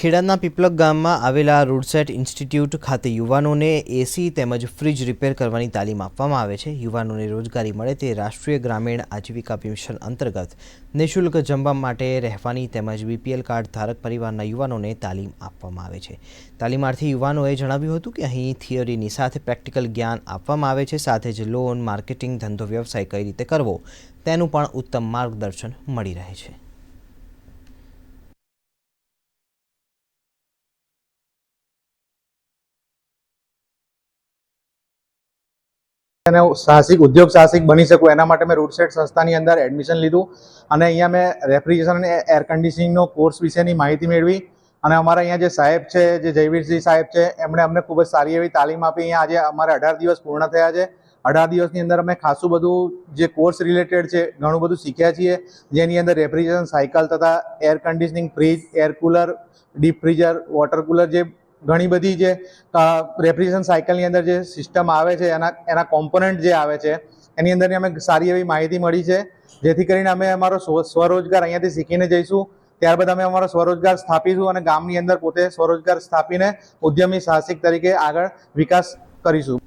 ખેડાના પીપલક ગામમાં આવેલા રોડસેટ ઇન્સ્ટિટ્યૂટ ખાતે યુવાનોને એસી તેમજ ફ્રીજ રિપેર કરવાની તાલીમ આપવામાં આવે છે. યુવાનોને રોજગારી મળે તે રાષ્ટ્રીય ગ્રામીણ આજીવિકા મિશન અંતર્ગત નિઃશુલ્ક જમવા માટે રહેવાની તેમજ બીપીએલ કાર્ડ ધારક પરિવારના યુવાનોને તાલીમ આપવામાં આવે છે. તાલીમાર્થી યુવાનોએ જણાવ્યું હતું કે અહીં થિયરીની સાથે પ્રેક્ટિકલ જ્ઞાન આપવામાં આવે છે. સાથે જ લોન, માર્કેટિંગ, ધંધો વ્યવસાય કઈ રીતે કરવો તેનું પણ ઉત્તમ માર્ગદર્શન મળી રહે છે. અને સાહસિક, ઉદ્યોગ સાહસિક બની શકું, એના માટે મેં રૂટસેટ સંસ્થાની અંદર એડમિશન લીધું. અને અહીંયા મેં રેફ્રિજરેશન અને એર કન્ડિશનિંગનો કોર્સ વિશેની માહિતી મેળવી. અને અમારા અહીંયા જે સાહેબ છે, જે જયવીરસિંહ સાહેબ છે, એમણે અમને ખૂબ જ સારી એવી તાલીમ આપી. અહીંયા આજે અમારે અઢાર દિવસ પૂર્ણ થયા છે. અઢાર દિવસની અંદર અમે ખાસું બધું જે કોર્સ રિલેટેડ છે, ઘણું બધું શીખ્યા છીએ. જેની અંદર રેફ્રિજરેશન સાયકલ તથા air conditioning fridge air cooler deep freezer water cooler જે ઘણી બધી જે રેફ્રિજરેશન સાયકલની અંદર જે સિસ્ટમ આવે છે, એના એના કોમ્પોનન્ટ જે આવે છે, એની અંદરની અમે સારી એવી માહિતી મળી છે. જેથી કરીને અમે અમારો સ્વ- સ્વરોજગાર અહીંયાથી શીખીને જઈશું. ત્યારબાદ અમે અમારો સ્વરોજગાર સ્થાપીશું અને ગામની અંદર પોતે સ્વરોજગાર સ્થાપીને ઉદ્યમી સાહસિક તરીકે આગળ વિકાસ કરીશું.